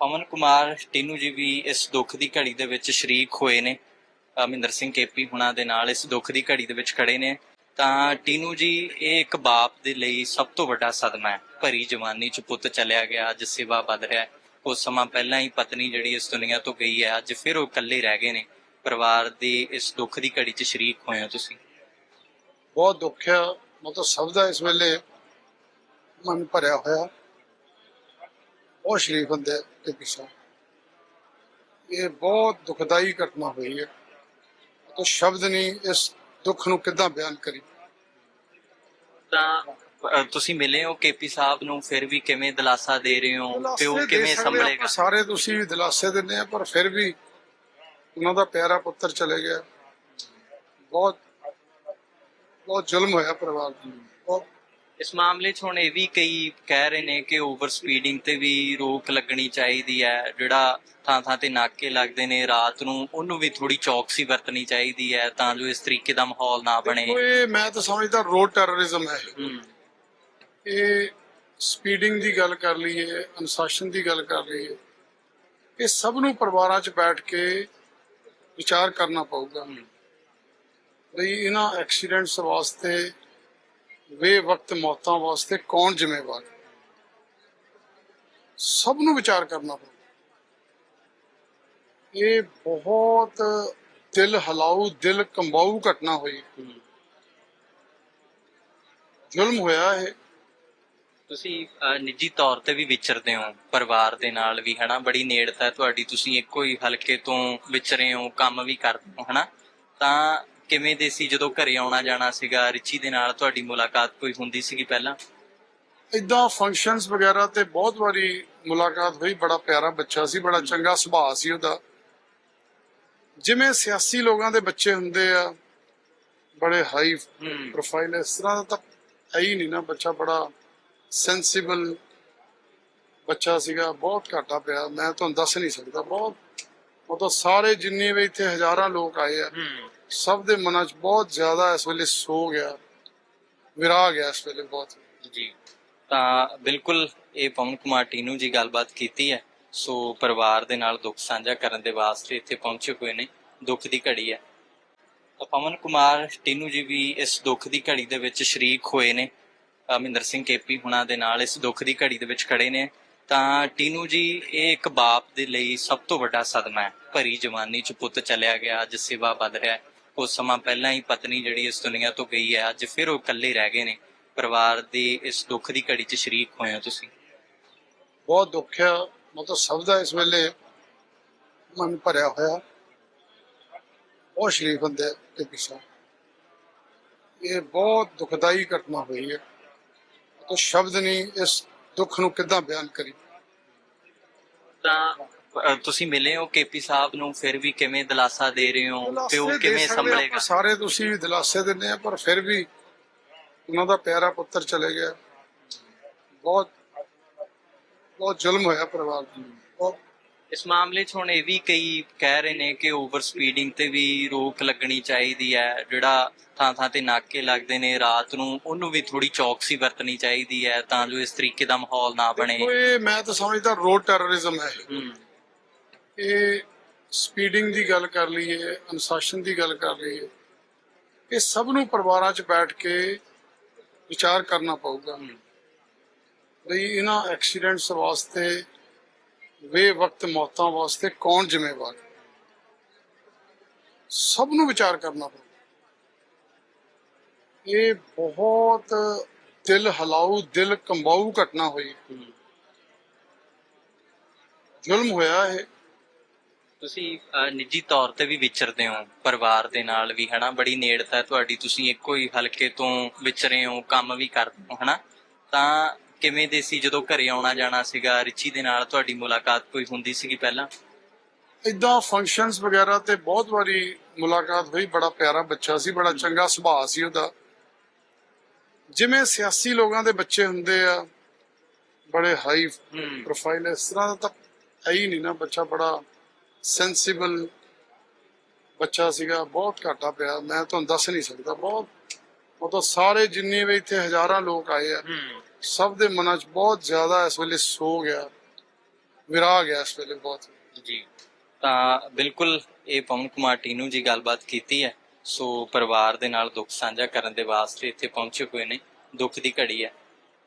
ਪਵਨ ਕੁਮਾਰ ਟੀਨੂ ਜੀ ਵੀ ਇਸ ਦੁੱਖ ਦੀ ਘੜੀ ਦੇ ਵਿੱਚ ਸ਼ਰੀਕ ਹੋਏ ਨੇ। ਮਹਿੰਦਰ ਸਿੰਘ ਕੇਪੀ ਹੁਣਾਂ ਦੇ ਨਾਲ ਇਸ ਦੁੱਖ ਦੀ ਘੜੀ ਦੇ ਵਿੱਚ ਖੜੇ ਨੇ। ਤਾਂ ਟੀਨੂ ਜੀ, ਇਹ ਇੱਕ ਬਾਪ ਦੇ ਲਈ ਸਭ ਤੋਂ ਵੱਡਾ ਸਦਮਾ ਹੈ। ਭਰੀ ਜਵਾਨੀ ਚ ਪੁੱਤ ਚਲਿਆ ਗਿਆ, ਅੱਜ ਸਿਵਾ ਵੱਧ ਰਿਹਾ ਉਸ ਸਮਾਂ ਪਹਿਲਾਂ ਹੀ ਪਤਨੀ ਜਿਹੜੀ ਇਸ ਦੁਨੀਆ ਤੋਂ ਗਈ ਹੈ, ਅੱਜ ਫਿਰ ਉਹ ਇਕੱਲੇ ਰਹਿ ਗਏ ਨੇ। ਪਰਿਵਾਰ ਦੀ ਇਸ ਦੁੱਖ ਦੀ ਘੜੀ ਚ ਸ਼ਰੀਕ ਹੋਏ ਹੋ ਤੁਸੀਂ। ਬਹੁਤ ਦੁੱਖ ਆ ਮਤਲਬ ਸਭ ਦਾ ਇਸ ਵੇਲੇ ਮਨ ਭਰਿਆ ਹੋਇਆ। ਬਹੁਤ ਸ਼ਰੀਫ ਹੁੰਦੇ ਇਹ ਪਿਛਾ। ਇਹ ਬਹੁਤ ਦੁਖਦਾਈ ਘਟਨਾ ਹੋਈ ਹੈ। ਤਾਂ ਸ਼ਬਦ ਨਹੀਂ ਇਸ ਦੁੱਖ ਨੂੰ ਕਿੱਦਾਂ ਬਿਆਨ ਕਰੀ ਤਾਂ ਤੁਸੀਂ ਮਿਲੇ ਹੋ ਕੇਪੀ ਸਾਹਿਬ ਨੂੰ ਫਿਰ ਵੀ ਕਿਵੇਂ ਦਿਲਾਸਾ ਦੇ ਰਹੇ ਹੋ? ਤੇ ਉਹ ਕਿਵੇਂ ਸੰਭਲੇਗਾ? ਸਾਰੇ ਤੁਸੀਂ ਵੀ ਦਿਲਾਸੇ ਦਿੰਦੇ ਆ ਪਰ ਫਿਰ ਵੀ ਉਹਨਾਂ ਦਾ ਪਿਆਰਾ ਪੁੱਤਰ ਚਲੇ ਗਿਆ। ਬਹੁਤ ਬਹੁਤ ਜ਼ੁਲਮ ਹੋਇਆ ਪਰਿਵਾਰ ਤੇ ਬਹੁਤ ਇਸ ਮਾਮਲੇ 'ਚ ਹੁਣ ਇਹ ਵੀ ਕਈ ਕਹਿ ਰਹੇ ਨੇ ਕਿ ਓਵਰ ਸਪੀਡਿੰਗ ਤੇ ਵੀ ਰੋਕ ਲੱਗਣੀ ਚਾਹੀਦੀ ਹੈ ਜਿਹੜਾ ਥਾਂ ਥਾਂ ਤੇ ਨਾਕੇ ਲੱਗਦੇ ਨੇ ਰਾਤ ਨੂੰ ਉਹਨੂੰ ਵੀ ਥੋੜੀ ਚੌਕਸੀ ਵਰਤਣੀ ਚਾਹੀਦੀ ਹੈ ਤਾਂ ਜੋ ਇਸ ਤਰੀਕੇ ਦਾ ਮਾਹੌਲ ਨਾ ਬਣੇ। ਇਹ ਮੈਂ ਤਾਂ ਸਮਝਦਾ ਰੋਡ ਟੈਰਰਿਜ਼ਮ ਹੈ। ਇਹ। ਹੂੰ। ਇਹ ਸਪੀਡਿੰਗ ਦੀ ਗੱਲ ਕਰ ਲਈਏ ਅਨੁਸ਼ਾਸਨ ਦੀ ਗੱਲ ਕਰ ਲਈਏ ਇਹ ਸਭ ਨੂੰ ਪਰਿਵਾਰਾਂ 'ਚ ਬੈਠ ਕੇ ਵਿਚਾਰ ਕਰਨਾ ਪਊਗਾ। ਬਈ ਇਹਨਾਂ ਐਕਸੀਡੈਂਟਸ ਵਾਸਤੇ ਵੇ ਵਕਤ ਮੌਤਾਂ ਵਾਸਤੇ ਕੌਣ ਜ਼ਿੰਮੇਵਾਰ? ਸਭ ਨੂੰ ਵਿਚਾਰ ਕਰਨਾ ਪਊਗਾ ਇਹ ਬਹੁਤ ਦਿਲ ਹਲਾਊ, ਦਿਲ ਕੰਬਾਊ ਘਟਨਾ ਹੋਈ। ਜ਼ੁਲਮ ਹੋਇਆ ਇਹ। ਤੁਸੀਂ ਨਿੱਜੀ ਤੌਰ ਤੇ ਵੀ ਵਿਚਰਦੇ ਹੋ ਪਰਿਵਾਰ ਦੇ ਨਾਲ ਵੀ, ਹਨਾ? ਬੜੀ ਨੇੜਤਾ ਹੈ ਤੁਹਾਡੀ। ਤੁਸੀਂ ਇੱਕੋ ਹੀ ਹਲਕੇ ਤੋਂ ਵਿਚਰੇ ਹੋ, ਕੰਮ ਵੀ ਕਰਦੇ ਹੋ, ਹਨਾ? ਤਾਂ ਕਿਵੇਂ ਦੇ ਸੀ ਜਦੋਂ ਘਰੇ ਆਉਣਾ ਜਾਣਾ ਸੀਗਾ? ਰਿਚੀ ਦੇ ਨਾਲ ਤੁਹਾਡੀ ਮੁਲਾਕਾਤ ਕੋਈ ਹੁੰਦੀ ਸੀਗੀ ਪਹਿਲਾਂ? ਇਦਾਂ ਫੰਕਸ਼ਨਸ ਵਗੈਰਾ ਤੇ ਬਹੁਤ ਵਾਰੀ ਮੁਲਾਕਾਤ ਹੋਈ ਬੜਾ ਪਿਆਰਾ ਬੱਚਾ ਸੀ ਬੜਾ ਚੰਗਾ ਸੁਭਾਅ ਸੀ ਉਹਦਾ। ਜਿਵੇਂ ਸਿਆਸੀ ਲੋਕਾਂ ਦੇ ਬੱਚੇ ਹੁੰਦੇ ਆ ਬੜੇ ਹਾਈ ਪ੍ਰੋਫਾਈਲ ਇਸ ਤਰ੍ਹਾਂ ਦਾ ਤਾਂ ਹੈ ਹੀ ਨਹੀਂ ਨਾ ਬੱਚਾ ਬੜਾ ਸੈਂਸੀਬਲ ਬੱਚਾ ਸੀਗਾ ਬਹੁਤ ਘਾਟਾ ਪਿਆ। ਮੈਂ ਤੁਹਾਨੂੰ ਦੱਸ ਨਹੀਂ ਸਕਦਾ ਬਹੁਤ ਉਹ ਤਾਂ ਸਾਰੇ ਜਿੰਨੇ ਵੀ ਇੱਥੇ ਹਜ਼ਾਰਾਂ ਲੋਕ ਆਏ ਆ ਸਭ ਦੇ ਮਨਾਂ 'ਚ ਬਹੁਤ ਜ਼ਿਆਦਾ ਇਸ ਵੇਲੇ ਸੋ ਗਿਆ ਵਿਰਾਗ ਗਿਆ ਇਸ ਵੇਲੇ ਬਹੁਤ। ਜੀ। ਤਾਂ ਬਿਲਕੁਲ ਇਹ ਪਵਨ ਕੁਮਾਰ ਟੀਨੂ ਜੀ ਗੱਲਬਾਤ ਕੀਤੀ ਹੈ ਸੋ ਪਰਿਵਾਰ ਦੇ ਨਾਲ ਦੁੱਖ ਸਾਂਝਾ ਕਰਨ ਦੇ ਵਾਸਤੇ ਇੱਥੇ ਪਹੁੰਚੇ ਹੋਏ ਨੇ ਦੁੱਖ ਦੀ ਘੜੀ ਹੈ। ਤਾਂ ਪਵਨ ਕੁਮਾਰ ਟੀਨੂ ਜੀ ਵੀ ਇਸ ਦੁੱਖ ਦੀ ਘੜੀ ਦੇ ਵਿੱਚ ਸ਼ਰੀਕ ਹੋਏ ਨੇ। ਅ, ਮਹਿੰਦਰ ਸਿੰਘ ਕੇਪੀ ਹੁਣਾਂ ਦੇ ਨਾਲ ਇਸ ਦੁੱਖ ਦੀ ਘੜੀ ਦੇ ਵਿੱਚ ਖੜੇ ਨੇ। ਤਾਂ ਟੀਨੂ ਜੀ, ਇਹ ਇੱਕ ਬਾਪ ਦੇ ਲਈ ਸਭ ਤੋਂ ਵੱਡਾ ਸਦਮਾ ਹੈ। ਭਰੀ ਜਵਾਨੀ ਚ ਪੁੱਤ ਚਲਿਆ ਗਿਆ, ਅੱਜ ਸਿਵਾ ਵੱਧ ਰਿਹਾ ਹੈ। ਸਮਾਂ ਪਹਿਲਾਂ ਹੀ ਪਤਨੀ ਜਿਹੜੀ ਇਸ ਦੁਨੀਆ ਤੋਂ ਗਈ ਹੈ, ਅੱਜ ਫਿਰ ਉਹ ਇਕੱਲੇ ਰਹਿ ਗਏ ਨੇ। ਪਰਿਵਾਰ ਦੀ ਇਸ ਦੁੱਖ ਦੀ ਘੜੀ 'ਚ ਸ਼ਰੀਕ ਹੋਏ ਹੋ ਤੁਸੀਂ। ਬਹੁਤ ਦੁੱਖ ਆ ਮਤਲਬ ਸਭ ਦਾ ਇਸ ਵੇਲੇ ਮਨ ਭਰਿਆ ਹੋਇਆ। ਬਹੁਤ ਸ਼ਰੀਫ ਹੁੰਦੇ ਆ ਇਹ ਇਹ ਬਹੁਤ ਦੁਖਦਾਈ ਘਟਨਾ ਹੋਈ ਹੈ। ਤਾਂ ਸ਼ਬਦ ਨਹੀਂ, ਇਸ ਦੁੱਖ ਨੂੰ ਕਿੱਦਾਂ ਬਿਆਨ ਕਰੀ? ਤਾਂ ਅ, ਤੁਸੀਂ ਮਿਲੇ ਹੋ ਕੇਪੀ ਸਾਹਿਬ ਨੂੰ ਫਿਰ ਵੀ ਕਿਵੇਂ ਦਿਲਾਸਾ ਦੇ ਰਹੇ ਹੋ? ਤੇ ਉਹ ਦਿਲਾਸੇ ਦੇ ਕਿਵੇਂ ਸਕਦੇ ਸੰਭਲੇਗਾ? ਆਪਾਂ ਸਾਰੇ ਤੁਸੀਂ ਵੀ ਦਿਲਾਸੇ ਦਿੰਦੇ ਆ ਪਰ ਫਿਰ ਵੀ ਉਹਨਾਂ ਦਾ ਪਿਆਰਾ ਪੁੱਤਰ ਚਲੇ ਗਿਆ। ਬਹੁਤ ਬਹੁਤ ਜ਼ੁਲਮ ਹੋਇਆ ਪਰਿਵਾਰ ਤੇ ਬਹੁਤ ਇਸ ਮਾਮਲੇ 'ਚ ਹੁਣ ਇਹ ਵੀ ਕਈ ਕਹਿ ਰਹੇ ਨੇ ਕਿ ਓਵਰ ਸਪੀਡਿੰਗ ਤੇ ਵੀ ਰੋਕ ਲੱਗਣੀ ਚਾਹੀਦੀ ਹੈ ਜਿਹੜਾ ਥਾਂ ਥਾਂ ਤੇ ਨਾਕੇ ਲੱਗਦੇ ਨੇ ਰਾਤ ਨੂੰ ਉਹਨੂੰ ਵੀ ਥੋੜੀ ਚੌਕਸੀ ਵਰਤਣੀ ਚਾਹੀਦੀ ਹੈ ਤਾਂ ਜੋ ਇਸ ਤਰੀਕੇ ਦਾ ਮਾਹੌਲ ਨਾ ਬਣੇ। ਇਹ ਮੈਂ ਤਾਂ ਸਮਝਦਾ ਰੋਡ ਟੈਰਰਿਜ਼ਮ ਹੈ। ਇਹ। ਹੂੰ। ਇਹ ਸਪੀਡਿੰਗ ਦੀ ਗੱਲ ਕਰ ਲਈਏ ਅਨੁਸ਼ਾਸਨ ਦੀ ਗੱਲ ਕਰ ਲਈਏ ਇਹ ਸਭ ਨੂੰ ਪਰਿਵਾਰਾਂ 'ਚ ਬੈਠ ਕੇ ਵਿਚਾਰ ਕਰਨਾ ਪਊਗਾ। ਬਈ ਇਹਨਾਂ ਐਕਸੀਡੈਂਟਸ ਵਾਸਤੇ ਵੇ ਮੌਤਾਂ ਵਾਸਤੇ ਕੌਣ ਜ਼ਿੰਮੇਵਾਰ? ਹੈ? ਸਭ ਨੂੰ ਵਿਚਾਰ ਕਰਨਾ ਪਊਗਾ ਇਹ ਬਹੁਤ ਦਿਲ ਹਲਾਊ, ਦਿਲ ਕੰਬਾਊ ਘਟਨਾ ਹੋਈ। ਜ਼ੁਲਮ ਹੋਇਆ ਇਹ। ਤੁਸੀਂ ਨਿੱਜੀ ਤੌਰ ਤੇ ਵੀ ਵਿਚਰਦੇ ਹੋ, ਪਰਿਵਾਰ ਦੇ ਨਾਲ ਵੀ, ਹਨਾ? ਬੜੀ ਨੇੜਤਾ ਤੁਹਾਡੀ ਤੁਸੀਂ ਇੱਕੋ ਹੀ ਹਲਕੇ ਤੋਂ ਵਿਚਰੇ ਹੋ, ਕੰਮ ਵੀ ਕਰਦੇ ਹੋ, ਹਨਾ? ਤਾਂ ਕਿਵੇਂ ਦੇ ਸੀ ਜਦੋਂ ਘਰੇ ਆਉਣਾ ਜਾਣਾ ਸੀਗਾ? ਰਿਚੀ ਦੇ ਨਾਲ ਤੁਹਾਡੀ ਮੁਲਾਕਾਤ ਕੋਈ ਹੁੰਦੀ ਸੀਗੀ ਪਹਿਲਾਂ? ਇਦਾਂ ਫੰਕਸ਼ਨਸ ਵਗੈਰਾ ਤੇ ਬਹੁਤ ਵਾਰੀ ਮੁਲਾਕਾਤ ਹੋਈ ਬੜਾ ਪਿਆਰਾ ਬੱਚਾ ਸੀ ਬੜਾ ਚੰਗਾ ਸੁਭਾਅ ਸੀ ਉਹਦਾ। ਜਿਵੇਂ ਸਿਆਸੀ ਲੋਕਾਂ ਦੇ ਬੱਚੇ ਹੁੰਦੇ ਆ ਬੜੇ ਹਾਈ ਪ੍ਰੋਫਾਈਲ ਇਸ ਤਰ੍ਹਾਂ ਦਾ ਤਾਂ ਹੈ ਹੀ ਨਹੀਂ ਨਾ ਬੱਚਾ ਬੜਾ ਸੈਂਸੀਬਲ ਬੱਚਾ ਸੀਗਾ ਬਹੁਤ ਘਾਟਾ ਪਿਆ। ਮੈਂ ਤੁਹਾਨੂੰ ਦੱਸ ਨਹੀਂ ਸਕਦਾ ਬਹੁਤ ਉਹ ਤਾਂ ਸਾਰੇ ਜਿੰਨੇ ਵੀ ਇੱਥੇ ਹਜ਼ਾਰਾਂ ਲੋਕ ਆਏ ਆ ਸਭ ਦੇ ਮਨਾਂ 'ਚ ਬਹੁਤ ਜ਼ਿਆਦਾ ਇਸ ਵੇਲੇ ਸੋ ਗਿਆ ਵਿਰਾਗ ਹੈ ਇਸ ਵੇਲੇ ਬਹੁਤ। ਜੀ। ਤਾਂ ਬਿਲਕੁਲ ਇਹ ਪਵਨ ਕੁਮਾਰ ਟੀਨੂ ਜੀ ਗੱਲਬਾਤ ਕੀਤੀ ਹੈ ਸੋ ਪਰਿਵਾਰ ਦੇ ਨਾਲ ਦੁੱਖ ਸਾਂਝਾ ਕਰਨ ਦੇ ਵਾਸਤੇ ਇੱਥੇ ਪਹੁੰਚੇ ਹੋਏ ਨੇ ਦੁੱਖ ਦੀ ਘੜੀ ਹੈ।